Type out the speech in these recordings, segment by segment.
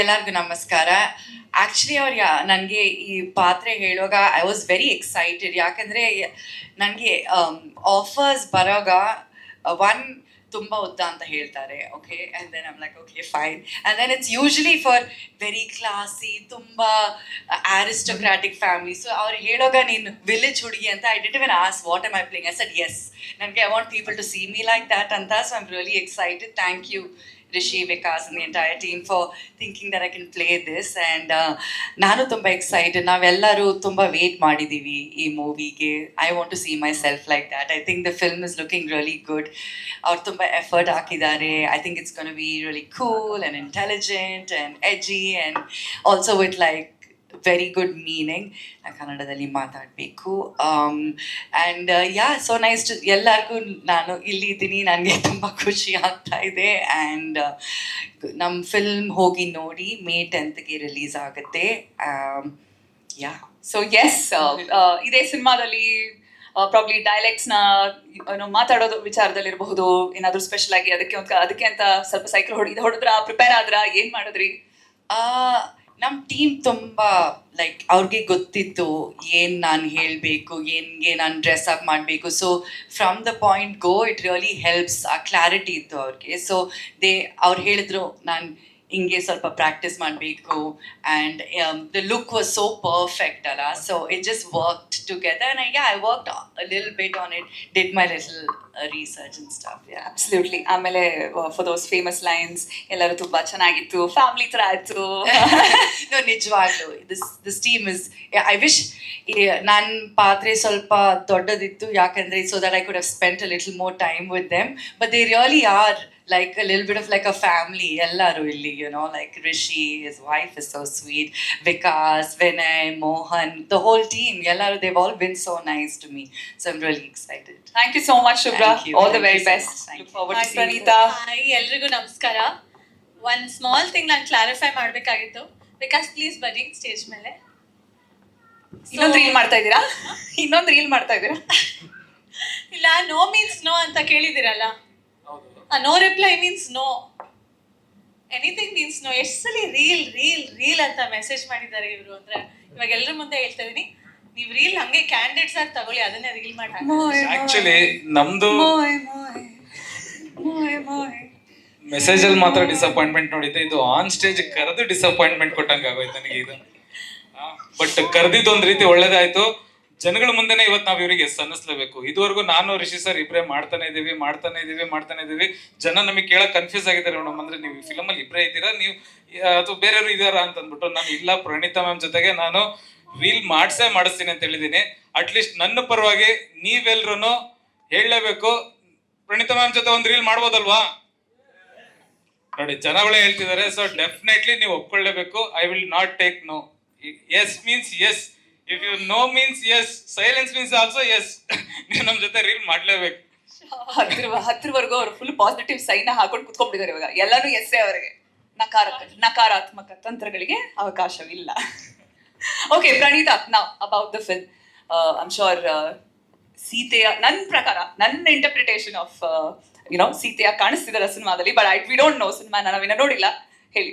ಎಲ್ಲರಿಗೂ ನಮಸ್ಕಾರ. ಆ್ಯಕ್ಚುಲಿ ಅವ್ರು ಯಾ, ನನಗೆ ಈ ಪಾತ್ರೆ ಹೇಳುವಾಗ ಐ ವಾಸ್ ವೆರಿ ಎಕ್ಸೈಟೆಡ್ ಯಾಕಂದರೆ ನನಗೆ ಆಫರ್ಸ್ ಬರೋವಾಗ ಒನ್ ತುಂಬ ಉದ್ದ ಅಂತ ಹೇಳ್ತಾರೆ. Okay and then I'm like okay fine and then it's usually for very classy ತುಂಬ ಆರಿಸ್ಟೋಕ್ರಾಟಿಕ್ ಫ್ಯಾಮಿಲಿ ಸೊ ಅವ್ರು ಹೇಳೋಗ ನೀನು ವಿಲೇಜ್ ಹುಡುಗಿ ಅಂತ I did it even as what am I playing I said yes ನನಗೆ I want people to see me like that ಅಂತ. So I'm really excited thank you Rishi, Vikas, and the entire team for thinking that I can play this. ನಾನು ತುಂಬ excited ನಾವೆಲ್ಲರೂ ತುಂಬ wait ಮಾಡಿದ್ದೀವಿ ಈ ಮೂವಿಗೆ I want to see myself like that I think the film is looking really good ಅವ್ರು ತುಂಬ effort ಹಾಕಿದ್ದಾರೆ I think it's can be really cool and intelligent and edgy and also with like very good meaning ಕನ್ನಡದಲ್ಲಿ ಮಾತಾಡಬೇಕು. And yeah so nice to ಎಲ್ಲರಿಗೂ ನಾನು ಇಲ್ಲಿದ್ದೀನಿ ನನಗೆ ತುಂಬ ಖುಷಿ ಆಗ್ತಾ ಇದೆ. ಆ್ಯಂಡ್ ನಮ್ಮ ಫಿಲ್ಮ್ ಹೋಗಿ ನೋಡಿ ಮೇ ಟೆಂತ್ಗೆ ರಿಲೀಸ್ ಆಗುತ್ತೆ. ಯಾ ಸೊ ಎಸ್ ಇದೇ ಸಿನಿಮಾದಲ್ಲಿ ಪ್ರಾಬ್ಲಿ ಡೈಲೆಕ್ಟ್ಸ್ನ ಏನು ಏನೋ ಮಾತಾಡೋದು ವಿಚಾರದಲ್ಲಿರಬಹುದು. ಏನಾದರೂ ಸ್ಪೆಷಲ್ ಆಗಿ ಅದಕ್ಕೆ ಒಂದು ಅದಕ್ಕೆ ಅಂತ ಸ್ವಲ್ಪ ಸೈಕಲ್ ಹೊಡಿ ಹೊಡೆದ್ರ ಪ್ರಿಪೇರ್ ಆದ್ರ ಏನು ಮಾಡಿದ್ರಿ? ನಮ್ಮ ಟೀಮ್ ತುಂಬ ಲೈಕ್ ಅವ್ರಿಗೆ ಗೊತ್ತಿತ್ತು ಏನು ನಾನು ಹೇಳಬೇಕು, ಏನ್ಗೆ ನಾನು ಡ್ರೆಸ್ ಅಪ್ ಮಾಡಬೇಕು. So from the point go it really helps ಆ ಕ್ಲಾರಿಟಿ ಇತ್ತು ಅವ್ರಿಗೆ. ಸೊ ದೇ ಅವ್ರು ಹೇಳಿದ್ರು, ನಾನು ಹಿಂಗೆ ಸ್ವಲ್ಪ ಪ್ರಾಕ್ಟೀಸ್ ಮಾಡಬೇಕು. And the look was so perfect ಅಲ್ಲ so it just work together I work lil bit on it did my little research and staff yeah absolutely ಆಮೇಲೆ ಫಾರ್ ದೋಸ್ ಫೇಮಸ್ ಲೈನ್ಸ್ ಎಲ್ಲರೂ ತುಂಬಾ ಚೆನ್ನಾಗಿತ್ತು ಫ್ಯಾಮಿಲಿ ತರ ಆಯ್ತು no, ನಿಜವಾಗ್ಲು this this team is I wish ನನ್ನ ಪಾತ್ರೆ ಸ್ವಲ್ಪ ದೊಡ್ಡದಿತ್ತು ಯಾಕಂದ್ರೆ so that I could have spent a little more time with them but they really are like a lil bit of like a family ಎಲ್ಲರೂ ಇಲ್ಲಿ you know like Rishi is wife is so sweet Vikas Vinay Mohan the whole team ಎಲ್ಲರೂ Dev all been so nice to me so I'm really excited thank you so much Shubhra Thank you. All the Thank very you so best. Thank you. Forward Hi, to Pranitha hi ಎಲ್ರಿಗೂ ನಮಸ್ಕಾರ. One small thing ನಾನು clarify ಮಾಡಬೇಕಾಗಿತ್ತು. Because please ಬನ್ನಿ stage ಮೇಲೆ. ಇನ್ನೊಂದು reel ಮಾಡ್ತಾ ಇದ್ದೀರಾ? ಇನ್ನೊಂದು ರೀಲ್ ಮಾಡ್ತಾ ಇದ್ದೀರಾ? ಇಲ್ಲ ನೋ ಮೀನ್ಸ್ ನೋ ಅಂತ ಕೇಳಿದಿರಲ್ಲ no reply means no anything means no ಎಷ್ಟು ಸಲ ರೀಲ್ ರೀಲ್ ರೀಲ್ ಅಂತ ಮೆಸೇಜ್ ಮಾಡಿದ್ದಾರೆ ಇವರು ಅಂದ್ರೆ ಇವಾಗ ಎಲ್ಲರ ಮುಂದೆ ಹೇಳ್ತಾ ಇದೀನಿ. ನೀವು ರೀಲ್ ಹಂಗೆ ಕ್ಯಾಂಡಿಡೇಟ್ಸ್ ಆಗಿ ತಗೊಳ್ಳಿ ಅದನ್ನೇ ರೀಲ್ ಮಾಡಿ ಹಾಕಿ. ಆಕ್ಚುಲಿ ನಮ್ದು ಮೆಸೇಜ್ ಅಲ್ಲಿ ಮಾತ್ರ ಡಿಸಪಾಯಿಂಟ್ಮೆಂಟ್ ನೋಡಿದ್ದೆ. ಇದು ಆನ್ ಸ್ಟೇಜ್ ಕರೆದು ಡಿಸಪಾಯಿಂಟ್ಮೆಂಟ್ ಕೊಟ್ಟಂಗೆ ಆಗೋಯ್ತು ನನಗೆ ಇದು. ಬಟ್ ಕರೆದಿದ್ದು ಒಂದ್ ರೀತಿ ಒಳ್ಳೇದಾಯ್ತು. ಜನಗಳ ಮುಂದೆನೆ ಇವತ್ತು ನಾವು ಇವರಿಗೆ ಎಸ್ ಅನ್ನಿಸ್ಲೇಬೇಕು. ಇದುವರೆಗೂ ನಾನು ರಿಷಿ ಸರ್ ಇಬ್ರೇ ಮಾಡ್ತಾನೆ ಇದೀವಿ ಮಾಡ್ತಾನೆ ಇದೀವಿ ಮಾಡ್ತಾನೆ ಇದೀವಿ. ಜನ ನಮಗೆ ಕೇಳಕ್ ಕನ್ಫ್ಯೂಸ್ ಆಗಿದ್ದಾರೆ ಮೇಡಮ್ ಅಂದ್ರೆ ನೀವು ಫಿಲಮ್ ಅಲ್ಲಿ ಇಬ್ರೇ ಇದ್ದೀರಾ ನೀವು ಅಥವಾ ಬೇರೆಯವರು ಇದಾರಾ ಅಂತ ಅಂದ್ಬಿಟ್ಟು ನಾನು ಇಲ್ಲ ಪ್ರಣೀತಾ ಮ್ಯಾಮ್ ಜೊತೆಗೆ ನಾನು ರೀಲ್ ಮಾಡ್ಸೇ ಮಾಡಿಸ್ತೀನಿ ಅಂತ ಹೇಳಿದೀನಿ ಅಟ್ಲೀಸ್ಟ್ ನನ್ನ ಪರವಾಗಿ ನೀವೆಲ್ರು ಹೇಳಲೇಬೇಕು. ಪ್ರಣೀತ ಮ್ಯಾಮ್ ಜೊತೆ ಒಂದು ರೀಲ್ ಮಾಡ್ಬೋದಲ್ವಾ? ನೋಡಿ, ಜನಗಳೇ ಹೇಳ್ತಿದ್ದಾರೆ ಸೊ ಡೆಫಿನೆಟ್ಲಿ ನೀವು ಒಪ್ಕೊಳ್ಳೇಬೇಕು. I will not take no yes means yes if you no means yes silence means also yes ನೀವು ನಮ್ಮ ಜೊತೆ ರೀಲ್ ಮಾಡ್ಲೇಬೇಕು. ಹತ್ರ ಹತ್ರವರೆಗೂ ಅವರು ಫುಲ್ ಪಾಸಿಟಿವ್ ಸೈನ್ ಹಾಕೊಂಡು ಕುತ್ಕೊಂಡ್ಬಿಟ್ಟಿದ್ದಾರೆ ಇವಾಗ. ಎಲ್ಲರೂ ಎಸ್ಸೆ ಅವರಿಗೆ. ನಕಾರ ನಕಾರಾತ್ಮಕ ತಂತ್ರಗಳಿಗೆ ಅವಕಾಶವಿಲ್ಲ. Okay Pranitha now about the film I'm sure ಸೀತೆಯ ನನ್ನ ಪ್ರಕಾರ, ನನ್ನ ಇಂಟರ್ಪ್ರಿಟೇಷನ್ ಆಫ್ ಯುನೋ ಸೀತೆಯ ಕಾಣಿಸ್ತಿದ್ದಾರೆ ಸಿನಿಮಾದಲ್ಲಿ but I we don't know cinema ನಾವಿನ್ನ ನೋಡಿಲ್ಲ. ಹೇಳಿ.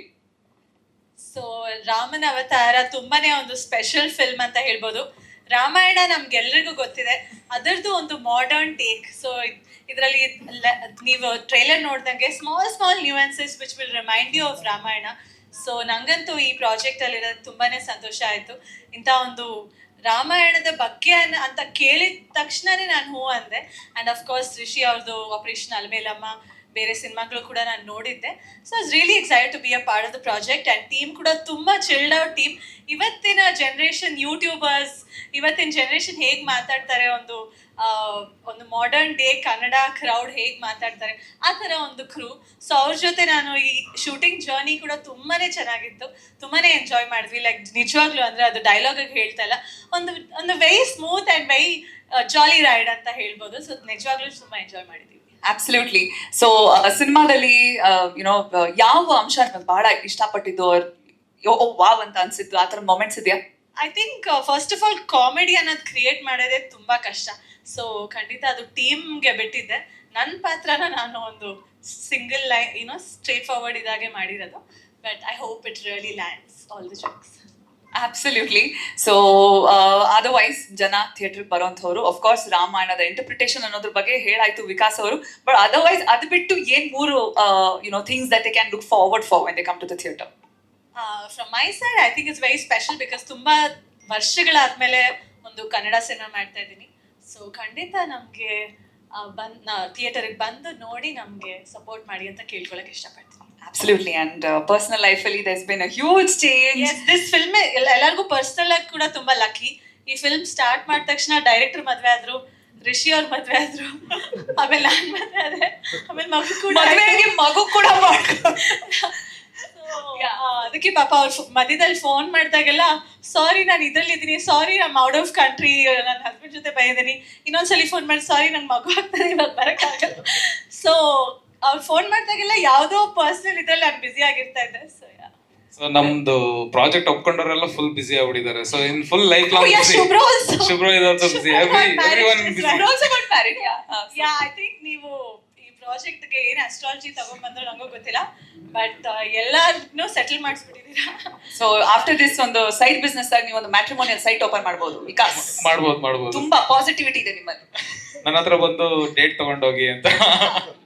ಸೊ ರಾಮನ ಅವತಾರ ತುಂಬಾನೇ ಒಂದು ಸ್ಪೆಷಲ್ ಫಿಲ್ಮ್ ಅಂತ ಹೇಳ್ಬೋದು. ರಾಮಾಯಣ ನಮ್ಗೆಲ್ರಿಗೂ ಗೊತ್ತಿದೆ. ಅದರದ್ದು ಒಂದು ಮಾಡರ್ನ್ ಟೇಕ್ ಸೊ ಇದರಲ್ಲಿ ನೀವು ಟ್ರೈಲರ್ ನೋಡ್ದಂಗೆ small small nuances which will remind you of Ramayana. So ನಂಗಂತೂ ಈ ಪ್ರಾಜೆಕ್ಟ್ ಅಲ್ಲಿರೋದು ತುಂಬಾನೇ ಸಂತೋಷ ಆಯ್ತು. ಇಂಥ ಒಂದು ರಾಮಾಯಣದ ಬಗ್ಗೆ ಅಂತ ಕೇಳಿದ ತಕ್ಷಣನೇ ನಾನು ಹೂ ಅಂದೆ. ಆ್ಯಂಡ್ ಅಫ್ಕೋರ್ಸ್ ರಿಷಿ ಅವ್ರದ್ದು ಆಪರೇಷನ್ ಅಲ್ಮೇಲಮ್ಮ ಬೇರೆ ಸಿನಿಮಾಗಳು ಕೂಡ ನಾನು ನೋಡಿದ್ದೆ. So is really excite to be a part of the project and team ಕೂಡ ತುಂಬ ಚಿಲ್ಡ್ ಔಟ್ ಟೀಮ್ ಇವತ್ತಿನ ಜನ್ರೇಷನ್ ಯೂಟ್ಯೂಬರ್ಸ್ ಇವತ್ತಿನ ಜನ್ರೇಷನ್ ಹೇಗೆ ಮಾತಾಡ್ತಾರೆ ಒಂದು ಒಂದು ಮಾಡರ್ನ್ ಡೇ ಕನ್ನಡ ಕ್ರೌಡ್ ಹೇಗೆ ಮಾತಾಡ್ತಾರೆ, ಆ ಥರ ಒಂದು ಕ್ರೂ ಸೊ ಅವ್ರ ಜೊತೆ ನಾನು ಈ ಶೂಟಿಂಗ್ ಜರ್ನಿ ಕೂಡ ತುಂಬಾ ಚೆನ್ನಾಗಿತ್ತು. ತುಂಬಾ ಎಂಜಾಯ್ ಮಾಡಿದ್ವಿ. ಲೈಕ್ ನಿಜವಾಗ್ಲೂ ಅಂದರೆ ಅದು ಡೈಲಾಗ್ ಹೇಳ್ತಾ ಇಲ್ಲ. ಒಂದು ಒಂದು very smooth and very jolly ride ಅಂತ ಹೇಳ್ಬೋದು. ಸೊ ನಿಜವಾಗ್ಲೂ ತುಂಬ ಎಂಜಾಯ್ ಮಾಡಿದ್ದೀವಿ. ಅಬ್ಸಲ್ಯೂಟ್ಲಿ ಸೊ ಸಿನಿಮಾದಲ್ಲಿ ಯುನೋ ಯಾವ ಅಂಶ ನಿಮಗೆ ಬಹಳ ಇಷ್ಟಪಟ್ಟಿದ್ದು ಓ, ವಾವ್ ಅಂತ ಅನ್ಸಿತ್ತು ಆ ಥರ ಮೊಮೆಂಟ್ಸ್ ಇದೆಯಾ? I think first of all comedy ಅನ್ನೋದು ಕ್ರಿಯೇಟ್ ಮಾಡೋದೇ ತುಂಬ ಕಷ್ಟ. ಸೊ ಖಂಡಿತ ಅದು ಟೀಮ್ಗೆ ಬಿಟ್ಟಿದ್ದೆ. ನನ್ನ ಪಾತ್ರನ ನಾನು ಒಂದು ಸಿಂಗಲ್ ಲೈನ್ ಏನೋ ಸ್ಟ್ರೇಟ್ ಫಾರ್ವರ್ಡ್ ಇದಾಗೆ ಮಾಡಿರೋದು. But I hope it really lands all the jokes absolutely so otherwise uh, ಜನ ಥಿಯೇಟರ್ಗೆ ಬರೋಂಥವ್ರು ಕೋರ್ಸ್ ರಾಮಾಯಣದ ಇಂಟರ್ಪ್ರಿಟೇಷನ್ ಅನ್ನೋದ್ರ ಬಗ್ಗೆ ಹೇಳಾಯ್ತು ವಿಕಾಸ್ ಅವರು. ಬಟ್ ಅದರ್ವೈಸ್ ಅದು ಬಿಟ್ಟು ಏನ್ ಮೂರು you know things that they can look forward for when they come to the theatre from my side I think it's very special because ತುಂಬಾ ವರ್ಷಗಳಾದ್ಮೇಲೆ ಒಂದು ಕನ್ನಡ ಸಿನಿಮಾ ಮಾಡ್ತಾ ಇದ್ದೀನಿ. ಸೊ ಖಂಡಿತ ನಮಗೆ ಬಂದ್ ಥಿಯೇಟರ್ಗೆ ಬಂದು ನೋಡಿ ನಮ್ಗೆ ಸಪೋರ್ಟ್ ಮಾಡಿ ಅಂತ ಕೇಳ್ಕೊಳಕ್ ಇಷ್ಟಪಡ್ತೀನಿ. ಅಬ್ಸಲ್ಯೂಟ್ಲಿ ಅಂಡ್ ಪರ್ಸನಲ್ ಲೈಫ್ ಅಲ್ಲಿ thus been a huge change this film ಎಲ್ಲರಿಗೂ ಪರ್ಸನಲ್ ಆಗಿ ಕೂಡ ತುಂಬಾ ಲಕ್ಕಿ ಈ ಫಿಲ್ಮ್ ಸ್ಟಾರ್ಟ್ ಮಾಡಿದ ತಕ್ಷಣ ಡೈರೆಕ್ಟರ್ ಮದ್ವೆ ಆದ್ರು ರಿಷಿ ಅವ್ರ ಮದ್ವೆ ಆದ್ರು ಆಮೇಲೆ ನಾನ್ ಮದ್ವೆ ಆದ್ರೆ ಆಮೇಲೆ ಮಗು ಕೂಡ ಮಗು ಕೂಡ ಅದಕ್ಕೆ ಪಾಪ ಅವ್ರು ಮಧ್ಯದಲ್ಲಿ ಫೋನ್ ಮಾಡಿದಾಗೆಲ್ಲ ಸಾರಿ ನಾನು ಇದ್ರಲ್ಲಿ ಇದ್ದೀನಿ ಸಾರಿ ನಮ್ಮ ಔಟ್ ಆಫ್ ಕಂಟ್ರಿ ನನ್ನ ಹಸ್ಬೆಂಡ್ ಜೊತೆ ಬಂದಿದ್ದೀನಿ. ಇನ್ನೊಂದ್ಸಲಿ ಫೋನ್ ಮಾಡಿ ಸಾರಿ ನಂಗೆ ಮಗು ಆಗ್ತದೆ ಇವಾಗ ಬರೋಕ್ಕಾಗಲ್ಲ. ಸೊ ಅವ್ರು ಫೋನ್ ಮಾಡಿದಾಗೆಲ್ಲ ಯಾವುದೋ ಪರ್ಸನಲ್ ಇದ್ರಲ್ಲಿ ನಾನು ಬ್ಯುಸಿ ಆಗಿರ್ತಾ ಇದ್ದೆ ಸೊ ಸೊ ನಮ್ದು ಪ್ರಾಜೆಕ್ಟ್ ಒಪ್ಕೊಂಡವರೆಲ್ಲ full busy ಆಗ್ಬಿಟ್ಟಿದ್ದಾರೆ. So in full life long also. Shubhra is also busy. Every, everyone busy. Yeah yeah I think ನೀವು ಈ ಪ್ರಾಜೆಕ್ಟ್ಗೆ ಏನು ಅಸ್ಟ್ರಾಲಜಿ ತಗೊಂಡ್ಬಂದ್ರು ನಂಗೂ ಗೊತ್ತಿಲ್ಲ ಬಟ್ ಎಲ್ಲಾರನ್ನೂ ಸೆಟಲ್ ಮಾಡಿಸ್ಬಿಟ್ಟಿದ್ದೀರಾ? ಸೊ ಆಫ್ಟರ್ ದಿಸ್ ಒಂದು ಸೈಡ್ ಬಿಸ್ನೆಸ್ ಆಗಿ ನೀವು ಒಂದು ಮ್ಯಾಟ್ರಿಮೋನಿಯಲ್ ಸೈಟ್ ಓಪನ್ ಮಾಡ್ಬೋದು ವಿಕಾಸ್. ಮಾಡ್ಬೋದು ಮಾಡ್ಬೋದು. ತುಂಬಾ ಪಾಸಿಟಿವಿಟಿ ಇದೆ ನಿಮ್ಮಲ್ಲಿ. ನನ್ನ ಹತ್ರ ಬಂದು ಡೇಟ್ ತಗೊಂಡೋಗಿ ಅಂತ.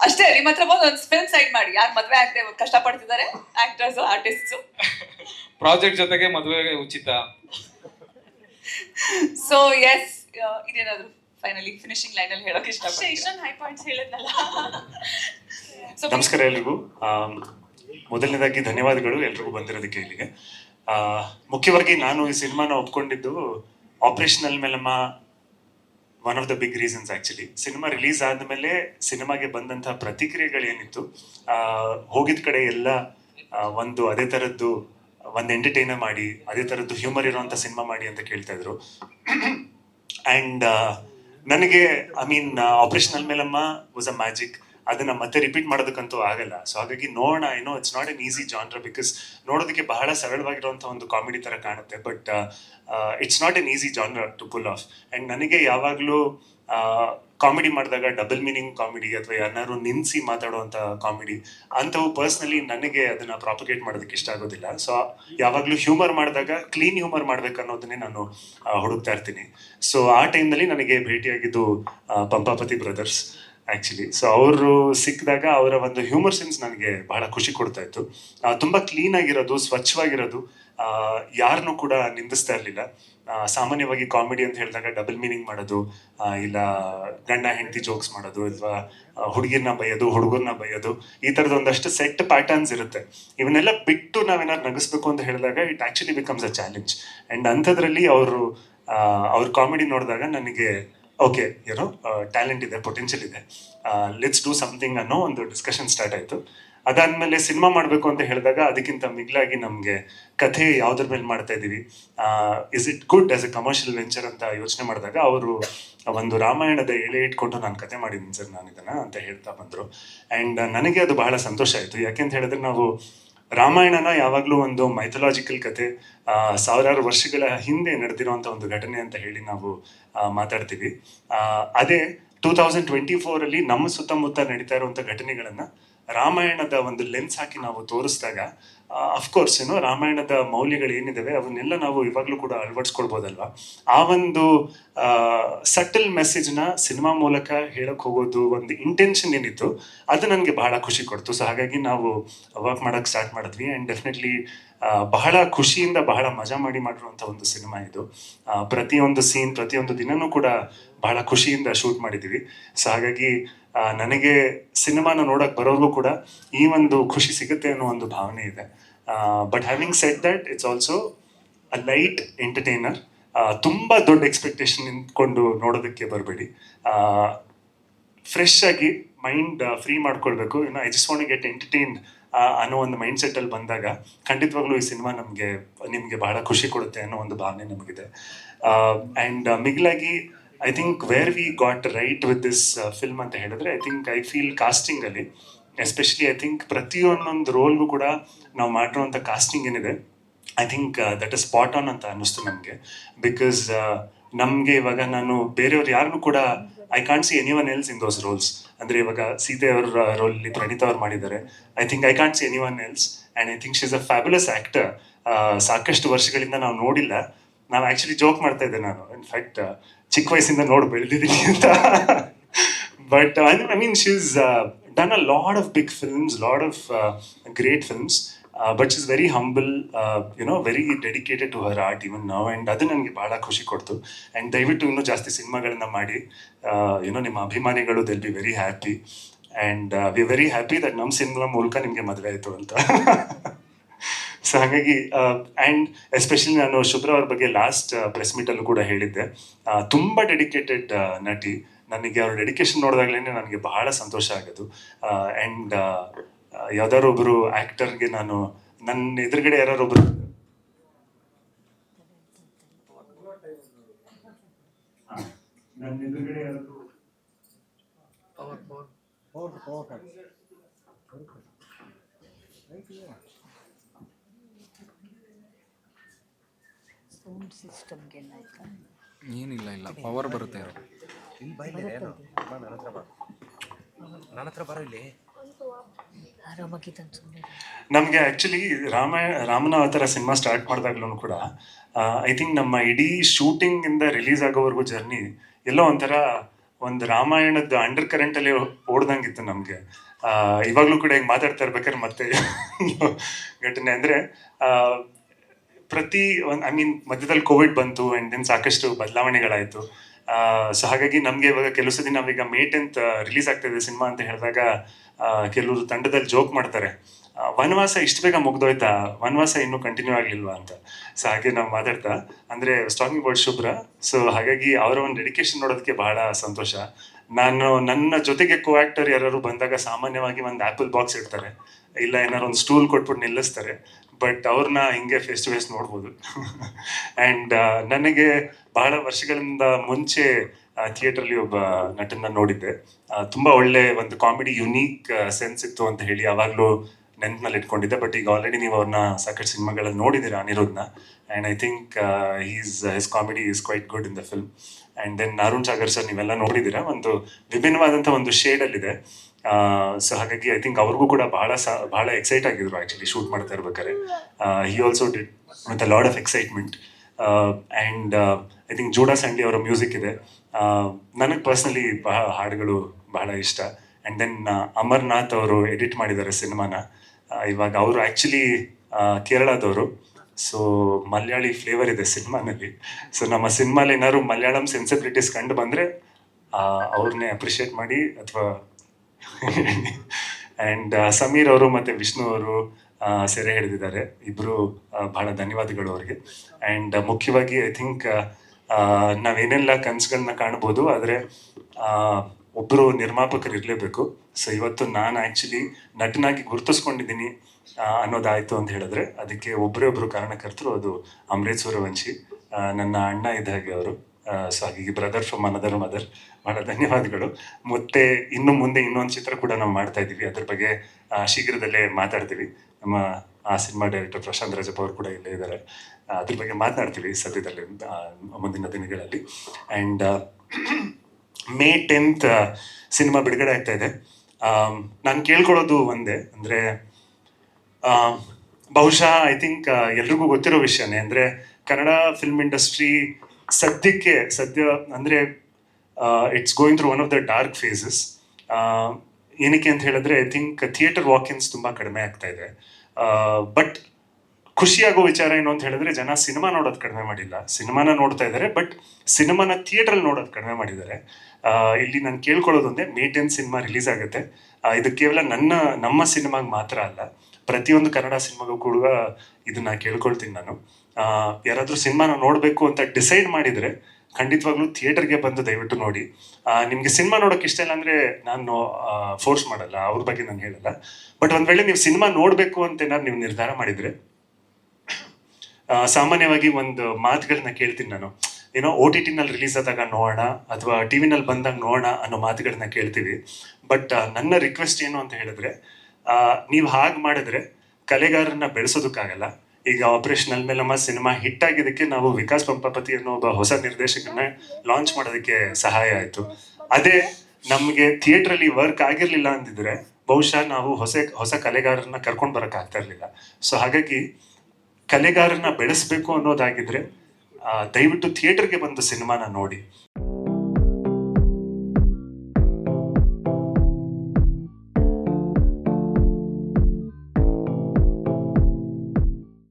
ಅಷ್ಟೇ ನಿಮ್ಮ ಹತ್ರ ಬಂದು ಒಂದು ಫಿಲ್ಮ್ ಸೈಡ್ ಮಾಡಿ. ಯಾರು ಮದ್ವೆ ಆಗದೆ ಕಷ್ಟಪಡ್ತಿದ್ದಾರೆ ಆಕ್ಟರ್ಸ್ ಆರ್ಟಿಸ್ಟ್ಸ್ ಪ್ರಾಜೆಕ್ಟ್ ಜೊತೆಗೆ ಮದುವೆಗೆ ಉಚಿತ. ಸೊ ಎಸ್ ಇದೇನಾದ್ರು ಫೈನಲಿ ಫಿನಿಶಿಂಗ್ ಲೈನ್ ಅಲ್ಲಿ ಹೇಳೋಕೆ ಇಷ್ಟ ಇಷ್ಟಪಡ್ತೀನಿ ಇಷ್ಟೊಂದು ಹೈ ಪಾಯಿಂಟ್ಸ್ ಹೇಳಿದ್ನಲ್ಲ. ಸೊ ನಮಸ್ಕಾರ ಎಲ್ರಿಗೂ. ಮೊದಲನೇದಾಗಿ ಧನ್ಯವಾದಗಳು ಎಲ್ರಿಗೂ ಬಂದಿರೋದಕ್ಕೆ ಇಲ್ಲಿಗೆ. ಆ, ಮುಖ್ಯವಾಗಿ ನಾನು ಈ ಸಿನಿಮಾನ ಒಪ್ಕೊಂಡಿದ್ದು Operation Alamelamma one of the big reasons actually cinema release ಆದಮೇಲೆ ಸಿನಿಮಾಗೆ ಬಂದಂತಹ ಪ್ರತಿಕ್ರಿಯೆಗಳೇನಿತ್ತು ಹೋಗಿದ ಕಡೆ ಎಲ್ಲ ಒಂದು ಅದೇ ಥರದ್ದು ಒಂದು ಎಂಟರ್ಟೈನರ್ ಮಾಡಿ, ಅದೇ ಥರದ್ದು ಹ್ಯೂಮರ್ ಇರುವಂಥ ಸಿನಿಮಾ ಮಾಡಿ ಅಂತ ಕೇಳ್ತಾ ಇದ್ರು. ಆ್ಯಂಡ್ ನನಗೆ I mean Operation Alamelamma was a magic ಅದನ್ನ ಮತ್ತೆ ರಿಪೀಟ್ ಮಾಡೋದಕ್ಕಂತೂ ಆಗಲ್ಲ. ಸೊ ಹಾಗಾಗಿ ನೋಡೋಣ ಏನೋ it's not an easy genre because ನೋಡೋದಕ್ಕೆ ಬಹಳ ಸರಳವಾಗಿರುವಂಥ ಒಂದು ಕಾಮಿಡಿ ತರ ಕಾಣುತ್ತೆ. But it's not an easy genre to pull off and ನನಗೆ ಯಾವಾಗಲೂ ಕಾಮಿಡಿ ಮಾಡಿದಾಗ ಡಬಲ್ ಮೀನಿಂಗ್ ಕಾಮಿಡಿ ಅಥವಾ ಯಾರನ್ನಾರು ನಿನ್ಸಿ ಮಾತಾಡುವಂಥ ಕಾಮಿಡಿ ಅಂಥವು ಪರ್ಸ್ನಲಿ ನನಗೆ ಅದನ್ನ ಪ್ರಾಪಗೇಟ್ ಮಾಡೋದಕ್ಕೆ ಇಷ್ಟ ಆಗೋದಿಲ್ಲ. ಸೊ ಯಾವಾಗಲೂ ಹ್ಯೂಮರ್ ಮಾಡಿದಾಗ ಕ್ಲೀನ್ ಹ್ಯೂಮರ್ ಮಾಡ್ಬೇಕು ಅನ್ನೋದನ್ನೇ ನಾನು ಹುಡುಕ್ತಾ ಇರ್ತೀನಿ. ಸೊ ಆ ಟೈಮ್ನಲ್ಲಿ ನನಗೆ ಭೇಟಿಯಾಗಿದ್ದು ಪಂಪಾಪತಿ ಬ್ರದರ್ಸ್ ಆ್ಯಕ್ಚುಲಿ ಸೊ ಅವರು ಸಿಕ್ಕಿದಾಗ ಅವರ ಒಂದು ಹ್ಯೂಮರ್ ಸೆನ್ಸ್ ನನಗೆ ಬಹಳ ಖುಷಿ ಕೊಡ್ತಾ ಇತ್ತು. ತುಂಬ ಕ್ಲೀನ್ ಆಗಿರೋದು, ಸ್ವಚ್ಛವಾಗಿರೋದು ಯಾರನ್ನೂ ಕೂಡ ನಿಂದಿಸ್ತಾ ಇರಲಿಲ್ಲ. ಸಾಮಾನ್ಯವಾಗಿ ಕಾಮಿಡಿ ಅಂತ ಹೇಳಿದಾಗ ಡಬಲ್ ಮೀನಿಂಗ್ ಮಾಡೋದು ಇಲ್ಲ ಗಂಡ ಹೆಂಡತಿ ಜೋಕ್ಸ್ ಮಾಡೋದು ಅಥವಾ ಹುಡುಗಿರ್ನ ಬೈಯೋದು, ಹುಡುಗರ್ನ ಬೈಯೋದು, ಈ ಥರದ ಒಂದಷ್ಟು ಸೆಟ್ ಪ್ಯಾಟರ್ನ್ಸ್ ಇರುತ್ತೆ. ಇವನ್ನೆಲ್ಲ ಬಿಟ್ಟು ನಾವೇನಾದ್ರು ನಗಿಸ್ಬೇಕು ಅಂತ ಹೇಳಿದಾಗ it actually becomes a challenge and ಅಂಥದ್ರಲ್ಲಿ ಅವರು ಅವ್ರ ಕಾಮಿಡಿ ನೋಡಿದಾಗ ನನಗೆ ಓಕೆ ಏನೋ ಟ್ಯಾಲೆಂಟ್ ಇದೆ ಪೊಟೆನ್ಷಿಯಲ್ ಇದೆ. ಲೆಟ್ಸ್ ಡೂ ಸಮಥಿಂಗ್ ಅನ್ನೋ ಒಂದು ಡಿಸ್ಕಷನ್ ಸ್ಟಾರ್ಟ್ ಆಯಿತು. ಅದಾದ್ಮೇಲೆ ಸಿನಿಮಾ ಮಾಡಬೇಕು ಅಂತ ಹೇಳಿದಾಗ ಅದಕ್ಕಿಂತ ಮಿಗಿಲಾಗಿ ನಮಗೆ ಕಥೆ ಯಾವುದ್ರ ಮೇಲೆ ಮಾಡ್ತಾ ಇದ್ದೀವಿ is it good as a commercial venture ಅಂತ ಯೋಚನೆ ಮಾಡಿದಾಗ ಅವರು ಒಂದು ರಾಮಾಯಣದ ಎಳೆ ಇಟ್ಕೊಂಡು ನಾನು ಕತೆ ಮಾಡಿದ್ದೀನಿ ಸರ್, ನಾನು ಇದನ್ನ ಅಂತ ಹೇಳ್ತಾ ಬಂದರು. ಆ್ಯಂಡ್ ನನಗೆ ಅದು ಬಹಳ ಸಂತೋಷ ಆಯಿತು. ಯಾಕೆಂತ ಹೇಳಿದ್ರೆ ನಾವು ರಾಮಾಯಣನ ಯಾವಾಗಲೂ ಒಂದು ಮೈಥಲಾಜಿಕಲ್ ಕತೆ ಸಾವಿರಾರು ವರ್ಷಗಳ ಹಿಂದೆ ನಡೆದಿರುವಂಥ ಒಂದು ಘಟನೆ ಅಂತ ಹೇಳಿ ನಾವು ಮಾತಾಡ್ತೀವಿ. ಅದೇ ಟೂ ತೌಸಂಡ್ ಟ್ವೆಂಟಿ ಫೋರಲ್ಲಿ ನಮ್ಮ ಸುತ್ತಮುತ್ತ ನಡೀತಾ ಇರುವಂಥ ಘಟನೆಗಳನ್ನು ರಾಮಾಯಣದ ಒಂದು ಲೆನ್ಸ್ ಹಾಕಿ ನಾವು ತೋರಿಸಿದಾಗ ಅಫ್ಕೋರ್ಸ್ ಏನು ರಾಮಾಯಣದ ಮೌಲ್ಯಗಳು ಏನಿದಾವೆ, ಅವನ್ನೆಲ್ಲ ನಾವು ಇವಾಗಲೂ ಕೂಡ ಅಳವಡಿಸ್ಕೊಳ್ಬೋದಲ್ವಾ? ಆ ಒಂದು ಸಟಲ್ ಮೆಸೇಜ್ನ ಸಿನಿಮಾ ಮೂಲಕ ಹೇಳಕ್ ಹೋಗೋದು ಒಂದು ಇಂಟೆನ್ಷನ್ ಏನಿತ್ತು, ಅದು ನನಗೆ ಬಹಳ ಖುಷಿ ಕೊಡ್ತು. ಸೊ ಹಾಗಾಗಿ ನಾವು ವರ್ಕ್ ಮಾಡೋಕ್ಕೆ ಸ್ಟಾರ್ಟ್ ಮಾಡಿದ್ವಿ. ಆ್ಯಂಡ್ ಡೆಫಿನೆಟ್ಲಿ ಬಹಳ ಖುಷಿಯಿಂದ ಬಹಳ ಮಜಾ ಮಾಡಿ ಮಾಡಿರುವಂಥ ಒಂದು ಸಿನಿಮಾ ಇದು. ಪ್ರತಿಯೊಂದು ಸೀನ್ ಪ್ರತಿಯೊಂದು ದಿನನೂ ಕೂಡ ಬಹಳ ಖುಷಿಯಿಂದ ಶೂಟ್ ಮಾಡಿದ್ವಿ ಸೊ ಹಾಗಾಗಿ ನನಗೆ ಸಿನಿಮಾನ ನೋಡಕ್ ಬರೋರ್ಗೂ ಕೂಡ ಈ ಒಂದು ಖುಷಿ ಸಿಗುತ್ತೆ ಅನ್ನೋ ಒಂದು ಭಾವನೆ ಇದೆ. But having set that it's also a light entertainer ತುಂಬ ದೊಡ್ಡ ಎಕ್ಸ್ಪೆಕ್ಟೇಷನ್ ನಿಂತ್ಕೊಂಡು ನೋಡೋದಕ್ಕೆ ಬರಬೇಡಿ. ಫ್ರೆಶ್ ಆಗಿ ಮೈಂಡ್ ಫ್ರೀ ಮಾಡ್ಕೊಳ್ಬೇಕು. ಇನ್ನು I just want get entertained ಅನ್ನೋ ಒಂದು ಮೈಂಡ್ ಸೆಟ್ಟಲ್ಲಿ ಬಂದಾಗ ಖಂಡಿತವಾಗ್ಲೂ ಈ ಸಿನಿಮಾ ನಮಗೆ, ನಿಮಗೆ ಬಹಳ ಖುಷಿ ಕೊಡುತ್ತೆ ಅನ್ನೋ ಒಂದು ಭಾವನೆ ನಮಗಿದೆ. ಆ್ಯಂಡ್ ಮಿಗಿಲಾಗಿ I think where we got right with this film ಅಂತ ಹೇಳಿದ್ರೆ I think I feel casting ಅಲ್ಲಿ ಎಸ್ಪೆಷಲಿ ಐ ಥಿಂಕ್ ಪ್ರತಿಯೊಂದೊಂದು ರೋಲ್ಗೂ ಕೂಡ ನಾವು ಮಾಡಿರುವಂಥ ಕಾಸ್ಟಿಂಗ್ ಏನಿದೆ I think that is spot on ಅಂತ ಅನ್ನಿಸ್ತು ನಮಗೆ. ಬಿಕಾಸ್ ನಮಗೆ ಇವಾಗ ನಾನು ಬೇರೆಯವ್ರು ಯಾರನ್ನು ಕೂಡ I can't see anyone else in those roles ಅಂದ್ರೆ ಇವಾಗ ಸೀತೆ ಅವರ ರೋಲ್ ಪ್ರಣೀತಾ ಅವ್ರು ಮಾಡಿದ್ದಾರೆ. I think I can't see anyone else and I think she is a fabulous actor ಸಾಕಷ್ಟು ವರ್ಷಗಳಿಂದ ನಾವು ನೋಡಿಲ್ಲ. ನಾವು ಆ್ಯಕ್ಚುಲಿ ಜೋಕ್ ಮಾಡ್ತಾ ಇದ್ದೆ ನಾನು. ಇನ್ಫ್ಯಾಕ್ಟ್ ಚಿಕ್ಕ ವಯಸ್ಸಿಂದ ನೋಡಿ ಬೆಳೆದಿದ್ದೀನಿ ಅಂತ. But I mean is done a lot of big films lot of great films but she's very humble you know very dedicated to her art even now and ಅದು ನನಗೆ ಭಾಳ ಖುಷಿ ಕೊಡ್ತು. ಆ್ಯಂಡ್ ದಯವಿಟ್ಟು ಇನ್ನೂ ಜಾಸ್ತಿ ಸಿನಿಮಾಗಳನ್ನ ಮಾಡಿ. Uh, ಯುನೋ ನಿಮ್ಮ ಅಭಿಮಾನಿಗಳು they'll be very happy and we very happy that ನಮ್ಮ ಸಿನಿಮಾ ಮೂಲಕ ನಿಮಗೆ ಮದುವೆ ಆಯಿತು ಅಂತ. ಸೊ ಹಾಗಾಗಿ ಆ್ಯಂಡ್ ಎಸ್ಪೆಷಲಿ ನಾನು ಶುಭ್ರ ಅವ್ರ ಬಗ್ಗೆ ಲಾಸ್ಟ್ ಪ್ರೆಸ್ ಮೀಟಲ್ಲೂ ಕೂಡ ಹೇಳಿದ್ದೆ. ತುಂಬ ಡೆಡಿಕೇಟೆಡ್ ನಟಿ. ನನಗೆ ಅವ್ರ ಡೆಡಿಕೇಶನ್ ನೋಡಿದಾಗಲೇ ನನಗೆ ಬಹಳ ಸಂತೋಷ ಆಗೋದು. ಆ್ಯಂಡ್ ಯಾವ್ದಾದ್ರು ಒಬ್ಬರು ಆ್ಯಕ್ಟರ್ಗೆ ನಾನು ನನ್ನ ಎದುರುಗಡೆ ಯಾರು ಒಬ್ಬರು ನನ್ನ ಎದುರುಗಡೆ ಯಾರಾದ್ರು ಸೌಂಡ್ ಸಿಸ್ಟಮ್ಗೆ ಏನಾಯ್ತಾ ಏನಿಲ್ಲ ಇಲ್ಲ. ಪವರ್ ಬರುತ್ತೆ ಇರೋ ಇಲ್ಲಿ ಬೈಲೇ ಇಲ್ಲಿ ಏನು? ಬಾ ನನ್ನ ಹತ್ರ ಬಾ. ನನ್ನ ಹತ್ರ ಬರೋ ಇಲ್ಲಿ. ಸುಮ್ಮನೆ ನಮಗೆ ಆ್ಯಕ್ಚುಲಿ ರಾಮ ರಾಮನ ಅವತಾರ ಸಿನಿಮಾ ಸ್ಟಾರ್ಟ್ ಮಾಡಿದಾಗ್ಲೂ ಕೂಡ ಐ ಥಿಂಕ್ ನಮ್ಮ ಇಡೀ ಶೂಟಿಂಗಿಂದ ರಿಲೀಸ್ ಆಗೋವರೆಗೂ ಜರ್ನಿ ಎಲ್ಲೋ ಒಂಥರ ಒಂದು ರಾಮಾಯಣದ ಅಂಡರ್ ಕರೆಂಟಲ್ಲಿ ಓಡ್ದಂಗಿತ್ತು ನಮಗೆ. ಇವಾಗಲೂ ಕೂಡ ಹಿಂಗೆ ಮಾತಾಡ್ತಾ ಇರ್ಬೇಕಾದ್ರೆ ಮತ್ತೆ ಘಟನೆ ಅಂದರೆ ಪ್ರತಿ ಒಂದು ಐ ಮೀನ್ ಮಧ್ಯದಲ್ಲಿ ಕೋವಿಡ್ ಬಂತು ಆ್ಯಂಡ್ ದೆನ್ ಸಾಕಷ್ಟು ಬದಲಾವಣೆಗಳಾಯಿತು. ಸೊ ಹಾಗಾಗಿ ನಮಗೆ ಇವಾಗ ಕೆಲವು ಸತಿ ನಾವೀಗ ಮೇ ಟೆಂತ್ ರಿಲೀಸ್ ಆಗ್ತಾಯಿದೆ ಸಿನಿಮಾ ಅಂತ ಹೇಳಿದಾಗ ಕೆಲವರು ತಂಡದಲ್ಲಿ ಜೋಕ್ ಮಾಡ್ತಾರೆ. ವನವಾಸ ಇಷ್ಟು ಬೇಗ ಮುಗ್ದೋಯ್ತಾ? ವನವಾಸ ಇನ್ನೂ ಕಂಟಿನ್ಯೂ ಆಗಲಿಲ್ವಾ ಅಂತ. ಸೊ ಹಾಗೆ ನಾವು ಮಾತಾಡ್ತಾ, ಅಂದರೆ ಸ್ಟಾಕಿಂಗ್ ಬೋರ್ಡ್ ಶುಭ್ರ. ಸೊ ಹಾಗಾಗಿ ಅವರ ಒಂದು ಡೆಡಿಕೇಶನ್ ನೋಡೋದಕ್ಕೆ ಬಹಳ ಸಂತೋಷ. ನಾನು ನನ್ನ ಜೊತೆಗೆ ಕೋ ಆಕ್ಟರ್ ಯಾರು ಬಂದಾಗ ಸಾಮಾನ್ಯವಾಗಿ ಒಂದು ಆ್ಯಪಲ್ ಬಾಕ್ಸ್ ಇಡ್ತಾರೆ. ಇಲ್ಲ ಏನಾದ್ರು ಒಂದು ಸ್ಟೂಲ್ ಕೊಟ್ಬಿಟ್ಟು ನಿಲ್ಲಿಸ್ತಾರೆ. ಬಟ್ ಅವ್ರನ್ನ ಹಿಂಗೆ ಫೇಸ್ ಟು ಫೇಸ್ ನೋಡ್ಬೋದು. ಆ್ಯಂಡ್ ನನಗೆ ಬಹಳ ವರ್ಷಗಳಿಂದ ಮುಂಚೆ ಥಿಯೇಟ್ರಲ್ಲಿ ಒಬ್ಬ ನಟನ್ನ ನೋಡಿದ್ದೆ. ತುಂಬ ತುಂಬಾ ಒಳ್ಳೆ ಒಂದು ಕಾಮಿಡಿ ಯುನೀಕ್ ಸೆನ್ಸ್ ಇತ್ತು ಅಂತ ಹೇಳಿ ಯಾವಾಗಲೂ ನೆನ್ಪಿನಲ್ಲಿ ಇಟ್ಕೊಂಡಿದ್ದೆ. ಬಟ್ ಈಗ ಆಲ್ರೆಡಿ ನೀವು ಅವ್ರನ್ನ ಸಾಕಷ್ಟು ಸಿನಿಮಾಗಳಲ್ಲಿ ನೋಡಿದ್ದೀರಾ ಅನಿರುದ್ನ? And I think is his comedy is quite good in the film and then Arun Sagar sir ನೀವೆಲ್ಲ ನೋಡಿದ್ದೀರಾ? ಒಂದು ವಿಭಿನ್ನವಾದಂಥ ಒಂದು ಶೇಡಲ್ಲಿದೆ ಸೊ ಹಾಗಾಗಿ ಐ ಥಿಂಕ್ ಅವ್ರಿಗೂ ಕೂಡ ಬಹಳ ಬಹಳ ಎಕ್ಸೈಟ್ ಆಗಿದ್ರು ಆ್ಯಕ್ಚುಲಿ ಶೂಟ್ ಮಾಡ್ತಾ ಇರ್ಬೇಕಾರೆ he also did with a lot of excitement and I think Judah Sandhy ಅವರ ಮ್ಯೂಸಿಕ್ ಇದೆ. ನನಗೆ ಪರ್ಸ್ನಲಿ ಬಹಳ ಹಾಡುಗಳು ಬಹಳ ಇಷ್ಟ. ಆ್ಯಂಡ್ ದೆನ್ ಅಮರ್ನಾಥ್ ಅವರು ಎಡಿಟ್ ಮಾಡಿದ್ದಾರೆ ಸಿನಿಮಾನ. ಇವಾಗ ಅವರು ಆ್ಯಕ್ಚುಲಿ ಕೇರಳದವರು. ಸೊ ಮಲಯಾಳಿ ಫ್ಲೇವರ್ ಇದೆ ಸಿನಿಮಾನಲ್ಲಿ. ಸೊ ನಮ್ಮ ಸಿನಿಮಾಲಿ ಏನಾದ್ರು ಮಲಯಾಳಂ ಸೆನ್ಸಿಬಿಲಿಟೀಸ್ ಕಂಡು ಬಂದರೆ ಅವ್ರನ್ನೇ ಅಪ್ರಿಷಿಯೇಟ್ ಮಾಡಿ ಅಥವಾ ಆ್ಯಂಡ್ ಸಮೀರ್ ಅವರು ಮತ್ತು ವಿಷ್ಣು ಅವರು ಸೆರೆ ಹಿಡಿದಿದ್ದಾರೆ. ಇಬ್ಬರು ಬಹಳ ಧನ್ಯವಾದಗಳು ಅವರಿಗೆ. ಆ್ಯಂಡ್ ಮುಖ್ಯವಾಗಿ ಐ ಥಿಂಕ್ ನಾವೇನೆಲ್ಲ ಕನಸುಗಳನ್ನ ಕಾಣ್ಬೋದು, ಆದರೆ ಒಬ್ಬರು ನಿರ್ಮಾಪಕರು ಇರಲೇಬೇಕು. ಸೊ ಇವತ್ತು ನಾನು ಆ್ಯಕ್ಚುಲಿ ನಟನಾಗಿ ಗುರುತಿಸ್ಕೊಂಡಿದ್ದೀನಿ ಅನ್ನೋದಾಯಿತು ಅಂತ ಹೇಳಿದ್ರೆ, ಅದಕ್ಕೆ ಒಬ್ಬರೇ ಒಬ್ಬರು ಕಾರಣಕರ್ತರು ಅದು ಅಮೃತ್ ಸೂರ್ಯವಂಶಿ ನನ್ನ ಅಣ್ಣ ಇದ್ದ ಹಾಗೆ ಅವರು. ಸೊ ಹಾಗಾಗಿ ಬ್ರದರ್ ಫ್ರಮ್ ಅನದರ್ ಮದರ್ ಬಹಳ ಧನ್ಯವಾದಗಳು. ಮತ್ತೆ ಇನ್ನು ಮುಂದೆ ಇನ್ನೊಂದು ಚಿತ್ರ ಕೂಡ ನಾವು ಮಾಡ್ತಾ ಇದ್ದೀವಿ. ಅದ್ರ ಬಗ್ಗೆ ಶೀಘ್ರದಲ್ಲೇ ಮಾತಾಡ್ತೀವಿ. ನಮ್ಮ, ಆ ಸಿನಿಮಾ ಡೈರೆಕ್ಟರ್ ಪ್ರಶಾಂತ್ ರಾಜಪ್ಪ ಅವರು ಕೂಡ ಇಲ್ಲೇ ಇದ್ದಾರೆ. ಅದ್ರ ಬಗ್ಗೆ ಮಾತನಾಡ್ತೀವಿ ಸದ್ಯದಲ್ಲಿ ಮುಂದಿನ ದಿನಗಳಲ್ಲಿ. ಆ್ಯಂಡ್ ಮೇ ಟೆಂತ್ ಸಿನಿಮಾ ಬಿಡುಗಡೆ ಆಗ್ತಾ ಇದೆ. ನಾನು ಕೇಳ್ಕೊಳ್ಳೋದು ಒಂದೇ. ಅಂದರೆ ಬಹುಶಃ ಐ ಥಿಂಕ್ ಎಲ್ರಿಗೂ ಗೊತ್ತಿರೋ ವಿಷಯನೇ. ಅಂದರೆ ಕನ್ನಡ ಫಿಲ್ಮ್ ಇಂಡಸ್ಟ್ರಿ ಸದ್ಯಕ್ಕೆ, ಸದ್ಯ ಅಂದರೆ it's going through one of the dark phases ಏನಕ್ಕೆ ಅಂತ ಹೇಳಿದ್ರೆ ಐ ಥಿಂಕ್ ಥಿಯೇಟರ್ ವಾಕಿನ್ಸ್ ತುಂಬ ಕಡಿಮೆ ಆಗ್ತಾ ಇದೆ. ಬಟ್ ಖುಷಿಯಾಗೋ ವಿಚಾರ ಏನು ಅಂತ ಹೇಳಿದ್ರೆ, ಜನ ಸಿನಿಮಾ ನೋಡೋದು ಕಡಿಮೆ ಮಾಡಿಲ್ಲ. ಸಿನಿಮಾನ ನೋಡ್ತಾ ಇದ್ದಾರೆ ಬಟ್ ಸಿನಿಮಾನ ಥಿಯೇಟ್ರಲ್ಲಿ ನೋಡೋದು ಕಡಿಮೆ ಮಾಡಿದ್ದಾರೆ. ಇಲ್ಲಿ ನಾನು ಕೇಳ್ಕೊಳ್ಳೋದೊಂದೇ ಮೇ ಟೆನ್ ಸಿನಿಮಾ ರಿಲೀಸ್ ಆಗುತ್ತೆ. ಇದು ಕೇವಲ ನನ್ನ, ನಮ್ಮ ಸಿನಿಮಾಗೆ ಮಾತ್ರ ಅಲ್ಲ, ಪ್ರತಿಯೊಂದು ಕನ್ನಡ ಸಿನಿಮಾಗೂ ಕೂಡ ಇದನ್ನ ಕೇಳ್ಕೊಳ್ತೀನಿ ನಾನು. ಯಾರಾದ್ರೂ ಸಿನಿಮಾನ ನೋಡಬೇಕು ಅಂತ ಡಿಸೈಡ್ ಮಾಡಿದರೆ ಖಂಡಿತವಾಗ್ಲೂ ಥಿಯೇಟರ್ಗೆ ಬಂದು ದಯವಿಟ್ಟು ನೋಡಿ. ನಿಮಗೆ ಸಿನಿಮಾ ನೋಡೋಕೆ ಇಷ್ಟ ಇಲ್ಲ ಅಂದರೆ ನಾನು ಫೋರ್ಸ್ ಮಾಡಲ್ಲ, ಅವ್ರ ಬಗ್ಗೆ ನಾನು ಹೇಳಲ್ಲ. ಬಟ್ ಒಂದು ವೇಳೆ ನೀವು ಸಿನಿಮಾ ನೋಡಬೇಕು ಅಂತ ಏನಾದ್ರು ನೀವು ನಿರ್ಧಾರ ಮಾಡಿದ್ರೆ ಸಾಮಾನ್ಯವಾಗಿ ಒಂದು ಮಾತುಗಳನ್ನ ಕೇಳ್ತೀನಿ ನಾನು. ಏನೋ ಓ ಟಿ ಟಿನಲ್ಲಿ ರಿಲೀಸ್ ಆದಾಗ ನೋಡೋಣ ಅಥವಾ ಟಿ ವಿನಲ್ಲಿ ಬಂದಾಗ ನೋಡೋಣ ಅನ್ನೋ ಮಾತುಗಳನ್ನ ಕೇಳ್ತೀವಿ. ಬಟ್ ನನ್ನ ರಿಕ್ವೆಸ್ಟ್ ಏನು ಅಂತ ಹೇಳಿದ್ರೆ ನೀವು ಹಾಗೆ ಮಾಡಿದ್ರೆ ಕಲೆಗಾರರನ್ನ ಬೆಳೆಸೋದಕ್ಕಾಗಲ್ಲ. ಈಗ ಆಪರೇಷನ್ ಅಲ್ಮೇಲಮ್ಮ ಸಿನಿಮಾ ಹಿಟ್ ಆಗಿದ್ದಕ್ಕೆ ನಾವು ವಿಕಾಸ್ ಪಂಪಾಪತಿ ಅನ್ನೋ ಒಬ್ಬ ಹೊಸ ನಿರ್ದೇಶಕನ ಲಾಂಚ್ ಮಾಡೋದಕ್ಕೆ ಸಹಾಯ ಆಯಿತು. ಅದೇ ನಮಗೆ ಥಿಯೇಟ್ರಲ್ಲಿ ವರ್ಕ್ ಆಗಿರಲಿಲ್ಲ ಅಂದಿದ್ರೆ ಬಹುಶಃ ನಾವು ಹೊಸ ಹೊಸ ಕಲೆಗಾರರನ್ನ ಕರ್ಕೊಂಡು ಬರಕ್ ಆಗ್ತಾ ಇರ್ಲಿಲ್ಲ. ಸೊ ಹಾಗಾಗಿ ಕಲೆಗಾರನ ಬೆಳೆಸಬೇಕು ಅನ್ನೋದಾಗಿದ್ರೆ ದಯವಿಟ್ಟು ಥಿಯೇಟರ್ಗೆ ಬಂದು ಸಿನಿಮಾನ ನೋಡಿ.